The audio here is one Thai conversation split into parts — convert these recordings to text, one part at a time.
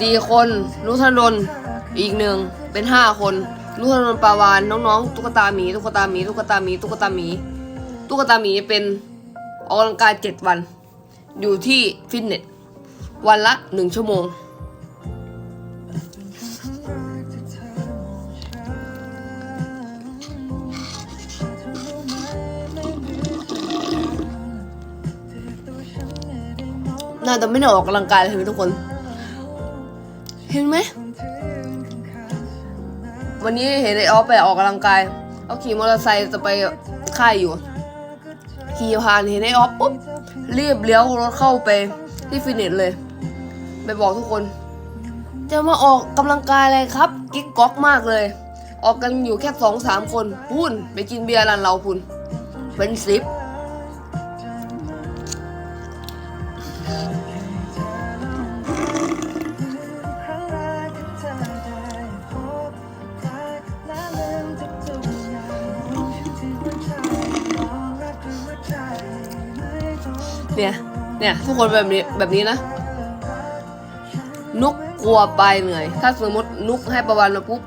สี่คนนุธนนอีกหนึ่งเป็นห้าคนนุธนนปาวานน้องๆ ตุ๊กตาหมีตุ๊กตาหมีตุ๊กตาหมีตุ๊กตาหมีตุ๊กตาหมีเป็นออกกำลังกายเจ็ดวัน อยู่ที่ฟิตเนสวันละหนึ่งชั่วโมง น่าจะไม่ได้ออกกำลังกายเลยทุกคน เห็นไหม วันนี้เห็นไอ้ออฟไปออกกำลังกายเอาขี่มอเตอร์ไซค์จะไปค่ายอยู่ ขี่ผ่านเห็นไอ้ออฟปุ๊บรีบเลี้ยวรถเข้าไปที่ฟิตเนสเลย ไปบอกทุกคน จะมาออกกำลังกายอะไรครับ กิ๊กก๊อกมากเลย ออกกันอยู่แค่สองสามคนพุ่นไปกินเบียร์ร้านเราพุ่นเป็นสิบ เนี่ย เนี่ย ทุกคนแบบนี้แบบนี้นะ นุกกลัวไปเหนื่อย ถ้าสมมตินุกให้ประวันมาปุ๊บ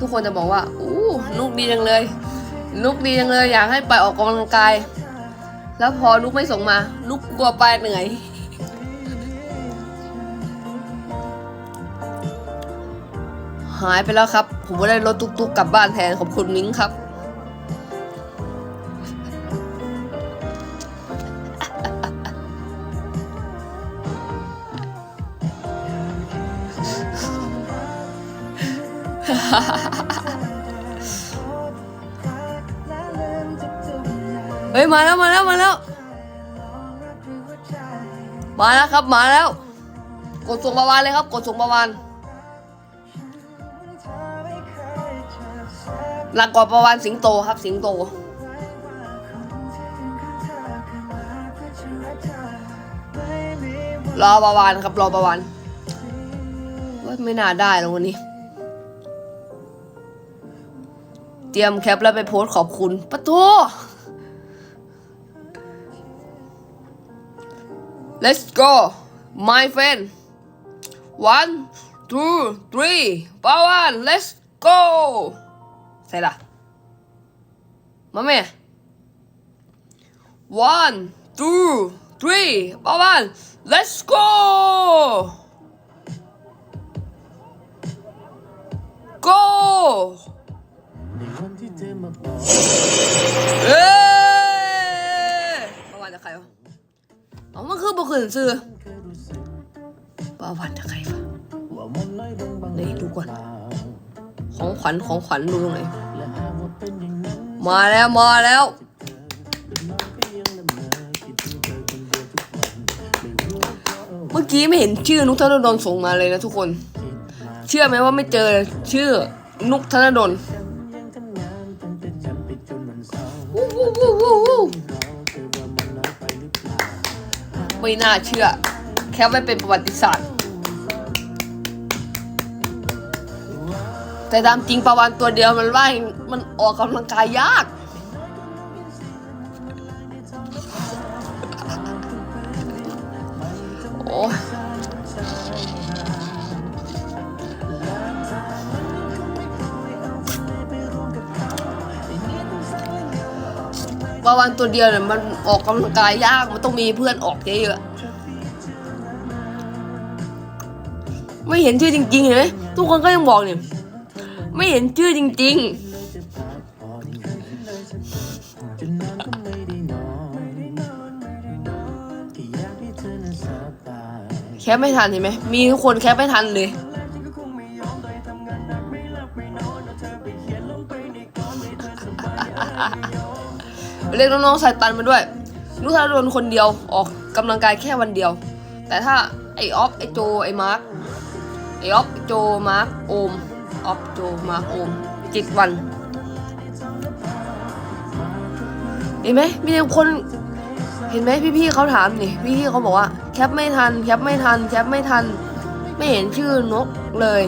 ทุกคนจะบอกว่าอู้นุกดีจังเลย นุกดีจังเลย อยากให้ไปออกกำลังกาย แล้วพอนุกไม่ส่งมา นุกกลัวไปเหนื่อยหายไปแล้วครับ ผมก็ได้รถตุกๆกลับบ้านแทนขอบคุณมิ้งครับ เฮ้ยมาแล้วมาแล้วมาแล้ว มาแล้วครับมาแล้ว กดส่งประวานเลยครับ กดส่งประวานหลักกว่าประวานสิงโตครับ สิงโต รอประวานครับรอประวานว้ยไม่น่าได้แล้ววันนี้เตรียมแคปแล้วไปโพสต์ขอบคุณปะโท Let's go my friend one two three ปาวัน let's go ใส่ละมาแม่ one two three ปาวัน let's go go เอ้ คือบ่ขึ้นซื้อปาวันจะใครวะไหนดูก่อน ของขวัญของขวัญดูตรงไหนมาแล้วมาแล้ว เมื่อกี้ไม่เห็นชื่อนุกธนดลส่งมาเลยนะทุกคน เชื่อไหมว่าไม่เจอชื่อนุกธนดล ไม่น่าเชื่อ แค่ไม่เป็นประวัติศาสตร์ แต่ตามจริงประวันตัวเดียวมันว่ายมันออกกำลังกายยาก ประวันตัวเดียวเนี่ยมันออกกำลังกายยากมันต้องมีเพื่อนออกเยอะๆไม่เห็นชื่อจริงๆเห็นไหมทุกคนก็ยังบอกเนี่ยไม่เห็นชื่อจริง ๆแคปไม่ทันเห็นไหมมีทุกคนแคปไม่ทันเลย เรียกน้องๆสายตันมาด้วยนุธาโดนคนเดียวออกกำลังกายแค่วันเดียว แต่ถ้าไอออฟไอโจไอมาร์คไอออฟโจมาร์คโอมออฟโจมาร์คโอมเจ็ดวันเห็นไหมมีคนเห็นไหมพี่ๆเขาถามนี่พี่ๆเขาบอกว่าแคปไม่ทันแคปไม่ทันแคปไม่ทัน ไม่เห็นชื่อนกเลย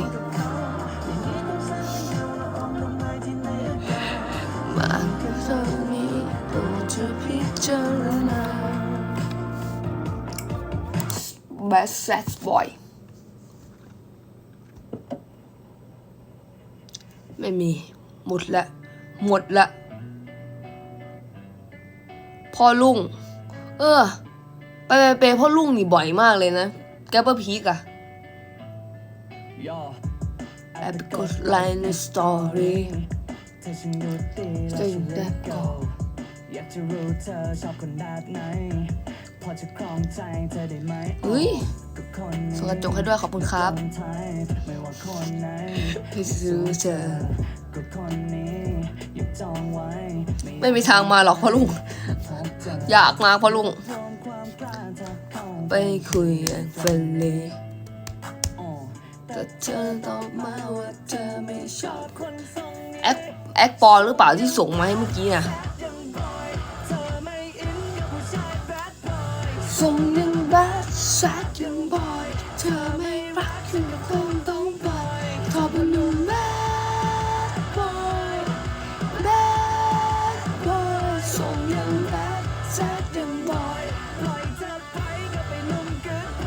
b a s s a t Boy ไม่มี หมดละ หมดละ พ่อลุง เออ ไปไปไปพ่อลุงนี่บ่อยมากเลยนะ แกเปอร์พีกอะ I've got line story ธอฉันรู้ดีเราฉันเลือกอยากจะรู้เธอชอบคนแบบไหน อจะครองใจเธอได้ไหมอุ้ยก็คนส่งกระจกให้ด้วยขอบคุณครับคนไทยไม่ว่าคนไหนที่ซื้อเจอก็คนนี้อยากจองไว้ไม่มีทางมาหรอกพ่อลุงพบเจออยากมาพ่อลุงรวมความกล้าเธอเข้าไปคุยกันเฟรนลี่อ๋อแต่เธอตอบมาว่าเธอไม่ชอบคนทรงแอคแอคปอหรือเปล่าที่ส่งมาให้เมื่อกี้น่ะ ส่งยังแบดแซดยังบ่อย เธอไม่รักคุณก็คงต้องปล่อยเธอเป็นหนุ่มแบดบอยแบดบอยส่งยังแบดแซดยังบ่อยปล่อยเธอไปก็ไปนุ่มเกินไป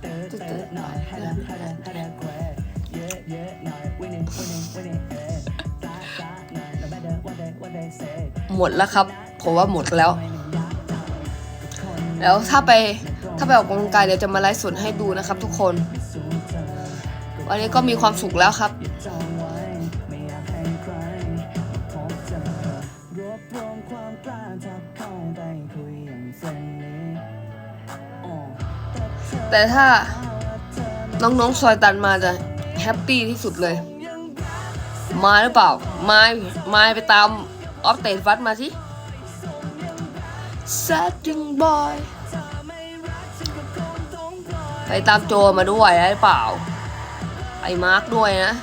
เติร์ดเติร์ดหน่อยให้ละให้ละให้ละแควเยอะเยอะหน่อย winning winning winning เออตาตาหน่อย no matter what they what they say หมดแล้วครับ ผมว่าหมดแล้ว แล้วถ้าไปถ้าไปออกกำลังกายเดี๋ยวจะมาไลฟ์สดให้ดูนะครับ ทุกคน วันนี้ก็มีความสุขแล้วครับแต่ถ้าน้องๆซอยตันมาจะแฮปปี้ที่สุดเลย มาหรือเปล่า มา มาไปตามออฟเตนฟัดมาสิ Setting boy ไปตามโจมาด้วยได้เปล่า ไอ้มาร์คด้วยนะ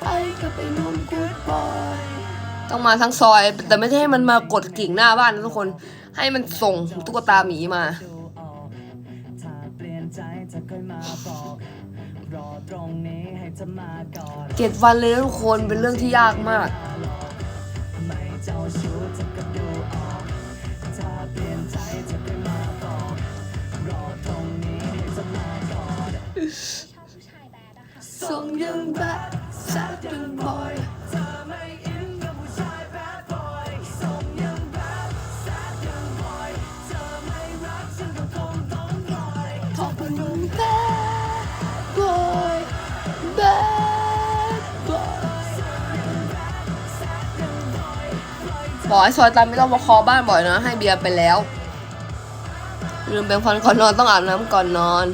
ไปก็ไปนมกูดบอยต้องมาทั้งซอย แต่ไม่ใช่ให้มันมากดกิ่งหน้าบ้านนะทุกคน ให้มันส่งตุ๊กตาหมีมาดูออกถ้า เปลี่ยนใจเธอค่อยมาบอกรอตรงนี้ให้เธอมาก่อนเจ็ดวันเลยนะทุกคนเป็นเรื่องที่ยากมากไม่เจ้าชู้เบอกให้ซอยตันไม่ต้องมาคอบ้านบ่อยนะ ให้เบียร์ไปแล้ว ลืมเป็นคนก่อนนอนต้องอาบน้ำก่อนนอน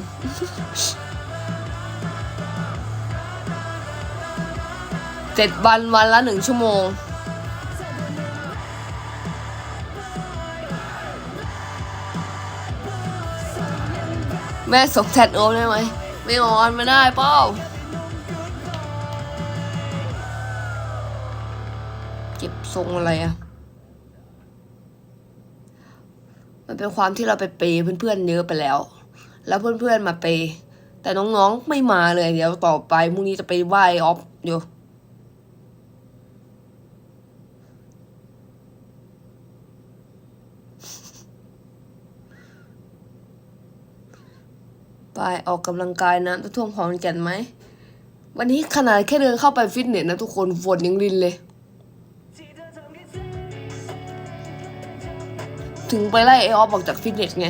เจ็ดวันวันละหนึ่งชั่วโมงแม่ส่งแชทโอมได้ไหม ไม่ออนไม่ได้เป้าเก็บทรงอะไรอะ มันเป็นความที่เราไปเปย์เพื่อนๆเยอะไปแล้ว แล้วเพื่อนๆมาเปย์แต่น้องๆไม่มาเลยเดี๋ยวต่อไปพรุ่งนี้จะไปไหว้ออฟอยู่ไปออกกำลังกายนะทุกท่วมของแก่นไหม วันนี้ขนาดแค่เดินเข้าไปฟิตเนสนะทุกคนฝนยังรินเลย ถึงไปไล่ไอออฟออกจากฟิตเนสไง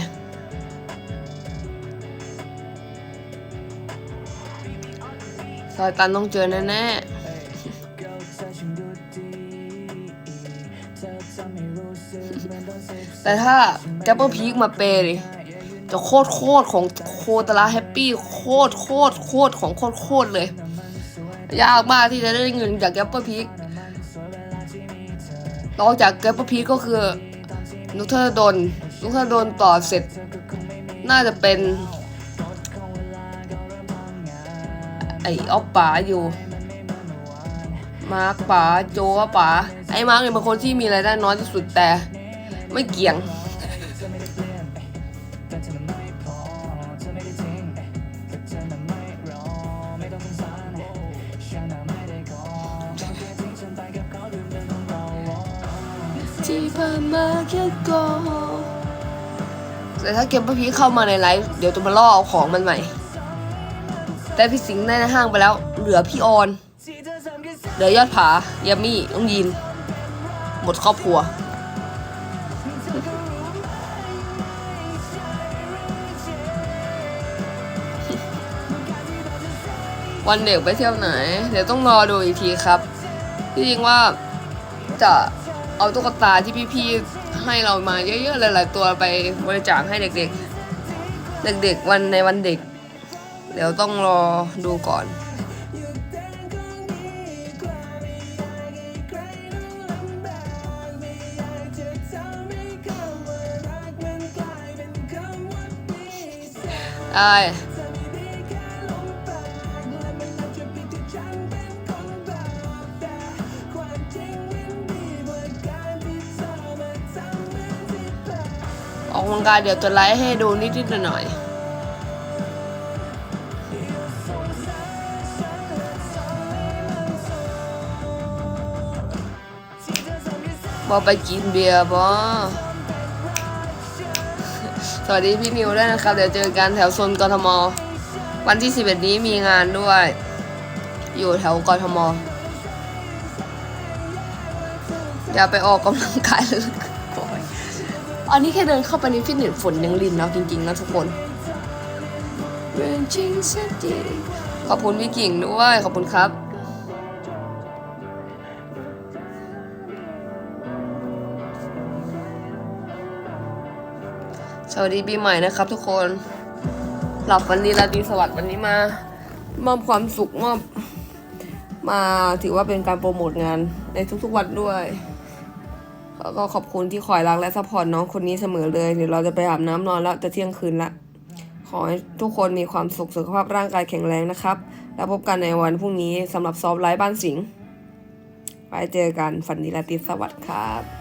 ซอยตันต้องเจอแน่เกิลเธอฉันดูดีเธอทำให้รู้สึกเหมือนโดนเสพๆแต่ถ้าแกปเปอร์พีคมาเปย์ดิจะโคตรโคตรของโคตรละแฮปปี้โคตรโคตรโคตรของโคตรโคตรเลย ยากมากที่จะได้เงินจากแกปเปอร์พีคนอกจากแกปเปอร์พีก็คือ นุกเทอโดนนุกเทอโดนต่อเสร็จ น่าจะเป็นไอออฟป๋าอยู่ มาร์กป๋าโจป๋าไอ้มาร์กเนี่ยเป็นคนที่มีรายได้น้อยที่สุดแต่ ไม่เกี่ยง ที่ผ่านมาแค่กหกแต่ถ้าเกมพี่เข้ามาในไลฟ์เดี๋ยวจะมาล่อเอาของมันใหม่ แต่พี่สิงห์ได้ในห้างไปแล้ว เหลือพี่ออน เหลือยอดผายามี่น้องยิน หมดครอบครัววันเด็กไปเที่ยวไหน เดี๋ยวต้องรอดูอีกทีครับ ที่จริงว่าจะ เอาตุ๊กตาที่พี่ๆให้เรามาเยอะๆหลายๆตัวไปบริจาคให้เด็กๆ เด็กๆวันในวันเด็ก เดี๋ยวต้องรอดูก่อนได้ กกำลังกายเดี๋ยวจะไลฟ์ให้ดูนิดๆหน่อยๆบอไปกินเบียร์บอสวัสดีพี่นิวด้วยนะครับ เดี๋ยวเจอกันแถวโซนกทม วันที่ 11 นี้มีงานด้วย อยู่แถวกทม อย่าไปออกกำลังกายเลยก่อน อันนี้แค่เดินเข้าไปในฟิตเนสฝนยังรินแล้วจริงๆนะทุกคนขอบคุณพี่กิ่งด้วยขอบคุณครับสวัสดีปีใหม่นะครับทุกคน หลับวันนี้ราตรีสวัสดิ์วันนี้มามอบความสุขมอบมาถือว่าเป็นการโปรโมทงานในทุกๆวันด้วย ก็ขอบคุณที่คอยรักและสปอร์ตน้องคนนี้เสมอเลยเดี๋ยวเราจะไปอาบน้ำนอนแล้วจะเที่ยงคืนละขอให้ทุกคนมีความสุขสุขภาพร่างกายแข็งแรงนะครับ แล้วพบกันในวันพรุ่งนี้สำหรับซอฟไลฟ์บ้านสิงห์ไปเจอกันฝันดีราตรีสวัสดิ์ครับ